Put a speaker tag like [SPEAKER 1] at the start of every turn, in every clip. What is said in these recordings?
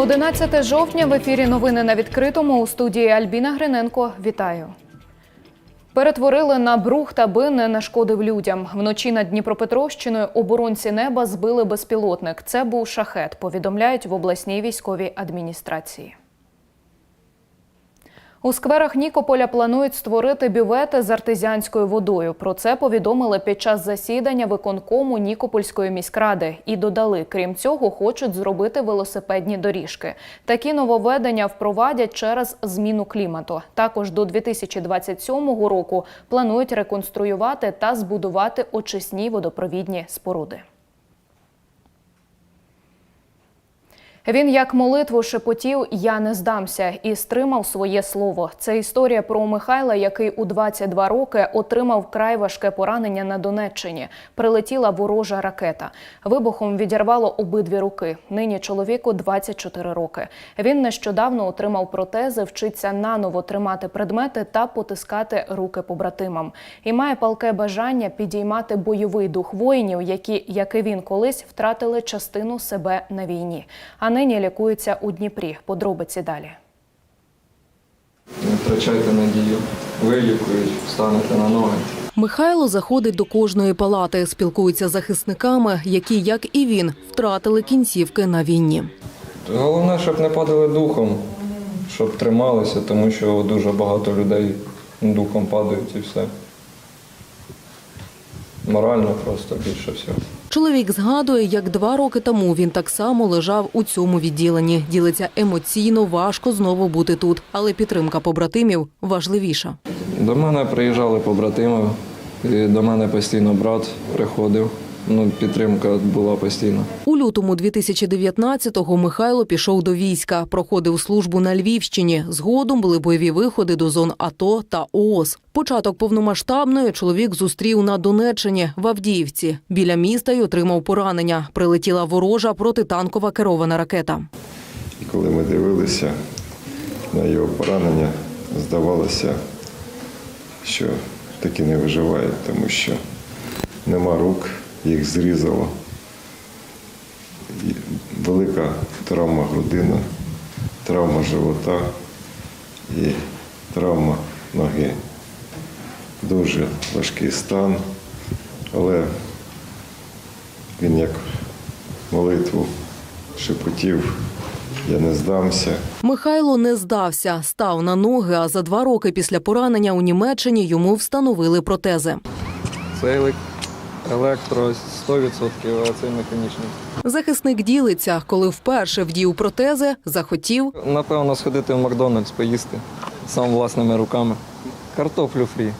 [SPEAKER 1] 11 жовтня в ефірі новини на відкритому у студії Альбіна Гриненко. Вітаю. Перетворили на брух, та би не нашкодив людям. Вночі над Дніпропетровщиною оборонці неба збили безпілотник. Це був шахет. Повідомляють в обласній військовій адміністрації. У скверах Нікополя планують створити бювети з артезіанською водою. Про це повідомили під час засідання виконкому Нікопольської міськради і додали, крім цього, хочуть зробити велосипедні доріжки. Такі нововведення впровадять через зміну клімату. Також до 2027 року планують реконструювати та збудувати очисні водопровідні споруди. Він як молитву шепотів Я не здамся і стримав своє слово. Це історія про Михайла, який у 22 роки отримав вкрай важке поранення на Донеччині. Прилетіла ворожа ракета. Вибухом відірвало обидві руки. Нині чоловіку 24 роки. Він нещодавно отримав протези, вчиться наново тримати предмети та потискати руки побратимам. І має палке бажання підіймати бойовий дух воїнів, які, як і він колись, втратили частину себе на війні. А нині лікується у Дніпрі. Подробиці далі.
[SPEAKER 2] Не втрачайте надію. Вилікують, встанете на ноги.
[SPEAKER 3] Михайло заходить до кожної палати, спілкується з захисниками, які, як і він, втратили кінцівки на війні.
[SPEAKER 2] Головне, щоб не падали духом, щоб трималися, тому що дуже багато людей духом падають і все. Морально просто більше всього.
[SPEAKER 3] Чоловік згадує, як два роки тому він так само лежав у цьому відділенні. Ділиться емоційно важко знову бути тут, але підтримка побратимів важливіша.
[SPEAKER 2] До мене приїжджали побратими, до мене постійно брат приходив. Ну, підтримка була постійна.
[SPEAKER 3] У лютому 2019-го Михайло пішов до війська, проходив службу на Львівщині. Згодом були бойові виходи до зон АТО та ООС. Початок повномасштабної чоловік зустрів на Донеччині в Авдіївці. Біля міста й отримав поранення. Прилетіла ворожа протитанкова керована ракета.
[SPEAKER 4] І коли ми дивилися на його поранення, здавалося, що таки не виживає, тому що нема рук, їх зрізало. Велика травма грудини, травма живота і травма ноги. Дуже важкий стан, але він як молитву шепотів, я не здамся.
[SPEAKER 3] Михайло не здався, став на ноги. А за два роки після поранення у Німеччині йому встановили протези.
[SPEAKER 2] Це елек- електро 100%, а це механічний.
[SPEAKER 3] Захисник ділиться, коли вперше вдів протези, захотів
[SPEAKER 2] Напевно, сходити в Макдональдс поїсти сам власними руками. Картоплю фрі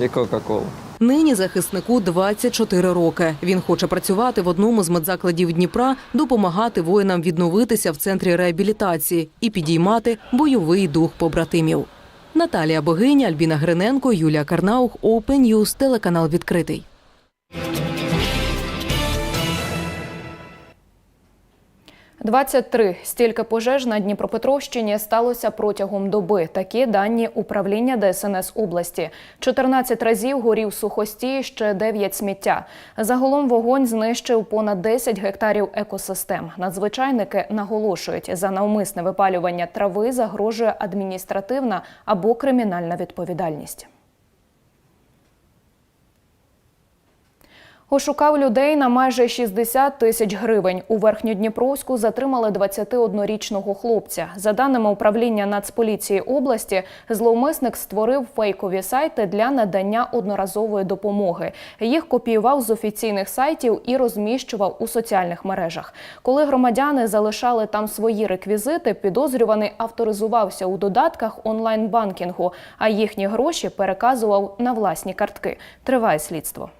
[SPEAKER 2] і Кока-Колу.
[SPEAKER 3] Нині захиснику 24 роки. Він хоче працювати в одному з медзакладів Дніпра, допомагати воїнам відновитися в центрі реабілітації і підіймати бойовий дух побратимів. Наталія Богиня, Альбіна Гриненко, Юлія Карнаух, Open News, телеканал відкритий.
[SPEAKER 1] – 23. Стільки пожеж на Дніпропетровщині сталося протягом доби. Такі дані управління ДСНС області. 14 разів горів сухостій, ще 9 сміття. Загалом вогонь знищив понад 10 гектарів екосистем. Надзвичайники наголошують, за навмисне випалювання трави загрожує адміністративна або кримінальна відповідальність. Ошукав людей на майже 60 тисяч гривень. У Верхньодніпровську затримали 21-річного хлопця. За даними управління Нацполіції області, зловмисник створив фейкові сайти для надання одноразової допомоги. Їх копіював з офіційних сайтів і розміщував у соціальних мережах. Коли громадяни залишали там свої реквізити, підозрюваний авторизувався у додатках онлайн-банкінгу, а їхні гроші переказував на власні картки. Триває слідство.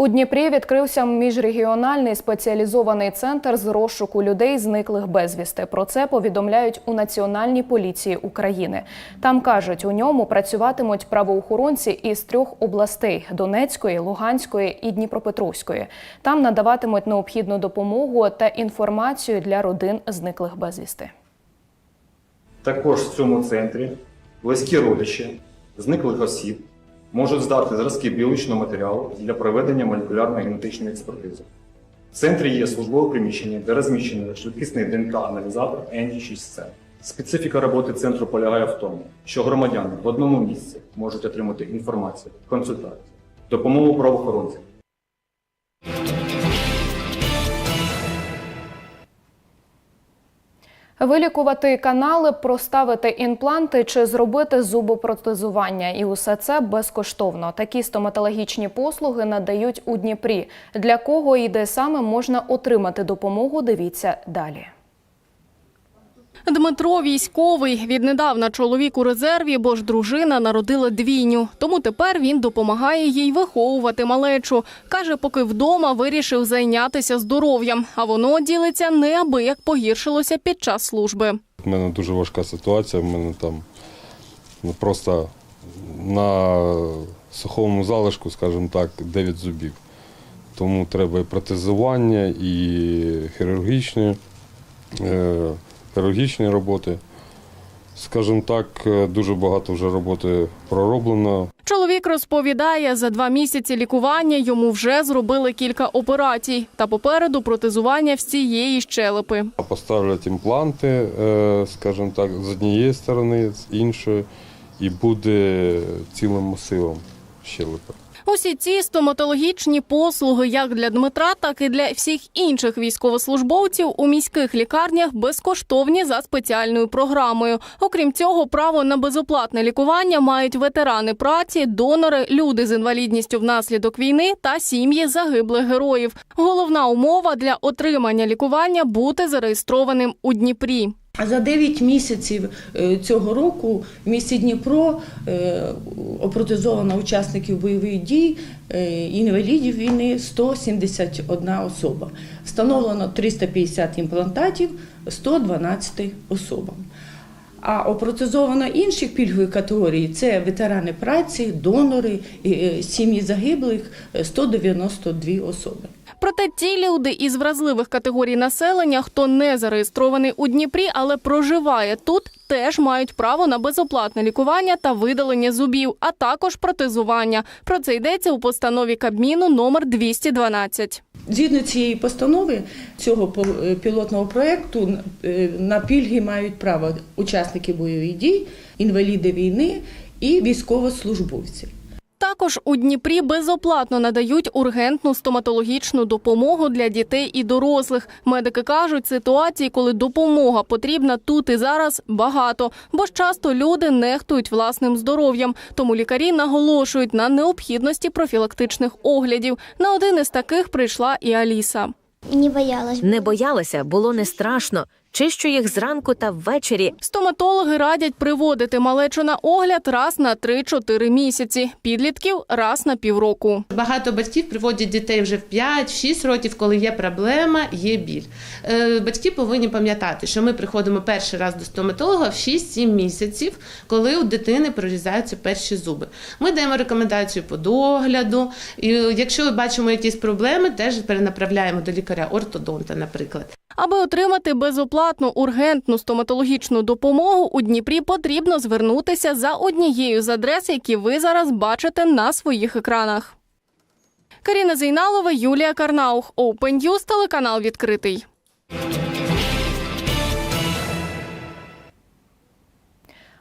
[SPEAKER 1] У Дніпрі відкрився міжрегіональний спеціалізований центр з розшуку людей, зниклих безвісти. Про це повідомляють у Національній поліції України. Там кажуть, у ньому працюватимуть правоохоронці із трьох областей: Донецької, Луганської і Дніпропетровської. Там надаватимуть необхідну допомогу та інформацію для родин зниклих безвісти.
[SPEAKER 5] Також в цьому центрі близькі родичі зниклих осіб можуть здати зразки біологічного матеріалу для проведення молекулярної генетичної експертизи. В центрі є службове приміщення, де розміщений швидкісний ДНК-аналізатор NG6C. Специфіка роботи центру полягає в тому, що громадяни в одному місці можуть отримати інформацію, консультацію, допомогу правоохоронців.
[SPEAKER 1] Вилікувати канали, проставити імпланти чи зробити зубопротезування. І усе це безкоштовно. Такі стоматологічні послуги надають у Дніпрі. Для кого і де саме можна отримати допомогу, дивіться далі.
[SPEAKER 6] Дмитро військовий. Віднедавна чоловік у резерві, бо ж дружина народила двійню. Тому тепер він допомагає їй виховувати малечу. Каже, поки вдома вирішив зайнятися здоров'ям, а воно ділиться неабияк погіршилося під час служби.
[SPEAKER 7] У мене дуже важка ситуація. У мене там ну, просто на сухому залишку, скажімо так, 9 зубів. Тому треба і протезування, і хірургічні, е, хірургічні роботи. Скажімо так, е, дуже багато вже роботи пророблено.
[SPEAKER 6] Чоловік розповідає, за два місяці лікування йому вже зробили кілька операцій. Та попереду протезування всієї щелепи.
[SPEAKER 7] Поставлять імпланти, е, скажімо так, з однієї сторони, з іншої, і буде цілим масивом щелепи.
[SPEAKER 6] Усі ці стоматологічні послуги, як для Дмитра, так і для всіх інших військовослужбовців у міських лікарнях безкоштовні за спеціальною програмою. Окрім цього, право на безоплатне лікування мають ветерани праці, донори, люди з інвалідністю внаслідок війни та сім'ї загиблих героїв. Головна умова для отримання лікування бути зареєстрованим у Дніпрі.
[SPEAKER 8] За 9 місяців е, цього року в місті Дніпро е, опротезовано учасників бойових дій, е, інвалідів війни 171 особа. Встановлено 350 імплантатів 112 особам. А опротезовано інших пільгових категорій це ветерани праці, донори, сім'ї загиблих е, 192 особи.
[SPEAKER 6] Проте ті люди із вразливих категорій населення, хто не зареєстрований у Дніпрі, але проживає тут, теж мають право на безоплатне лікування та видалення зубів, а також протезування. Про це йдеться у постанові Кабміну номер 212.
[SPEAKER 8] Згідно цієї постанови цього е, пілотного проєкту е, на пільги мають право учасники бойових дій, інваліди війни і військовослужбовці.
[SPEAKER 6] Також у Дніпрі безоплатно надають ургентну стоматологічну допомогу для дітей і дорослих. Медики кажуть, ситуації, коли допомога потрібна тут і зараз, багато, бо ж часто люди нехтують власним здоров'ям. Тому лікарі наголошують на необхідності профілактичних оглядів. На один із таких прийшла і Аліса.
[SPEAKER 9] Не боялась.
[SPEAKER 10] Не боялася, було не страшно. Чищу їх зранку та ввечері.
[SPEAKER 6] Стоматологи радять приводити малечу на огляд раз на 3-4 місяці, підлітків раз на півроку.
[SPEAKER 11] Багато батьків приводять дітей вже в 5-6 років, коли є проблема, є біль. Е, Батьки повинні пам'ятати, що ми приходимо перший раз до стоматолога в 6-7 місяців, коли у дитини прорізаються перші зуби. Ми даємо рекомендацію по догляду. І якщо бачимо якісь проблеми, теж перенаправляємо до лікаря-ортодонта, наприклад.
[SPEAKER 6] Аби отримати безоплатну ургентну стоматологічну допомогу у Дніпрі потрібно звернутися за однією з адрес, які ви зараз бачите на своїх екранах. Каріна Зейналова, Юлія Карнаух, Open News, телеканал відкритий.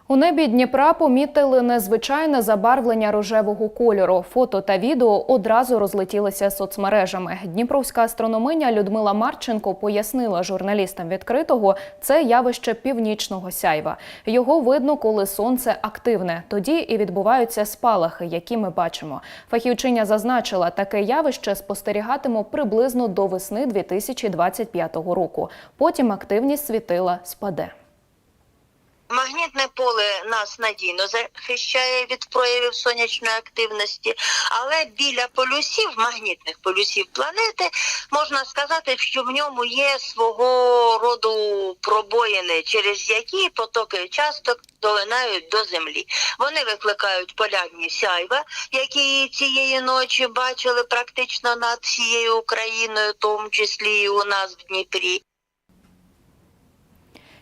[SPEAKER 1] У небі Дніпра помітили незвичайне забарвлення рожевого кольору. Фото та відео одразу розлетілися соцмережами. Дніпровська астрономиня Людмила Марченко пояснила журналістам відкритого це явище північного сяйва. Його видно, коли сонце активне. Тоді і відбуваються спалахи, які ми бачимо. Фахівчиня зазначила, таке явище спостерігатимо приблизно до весни 2025 року. Потім активність світила спаде.
[SPEAKER 12] Магнітне поле нас надійно захищає від проявів сонячної активності, але біля полюсів, магнітних полюсів планети, можна сказати, що в ньому є свого роду пробоїни, через які потоки часток долинають до землі. Вони викликають полярні сяйва, які цієї ночі бачили практично над всією Україною, в тому числі і у нас в Дніпрі.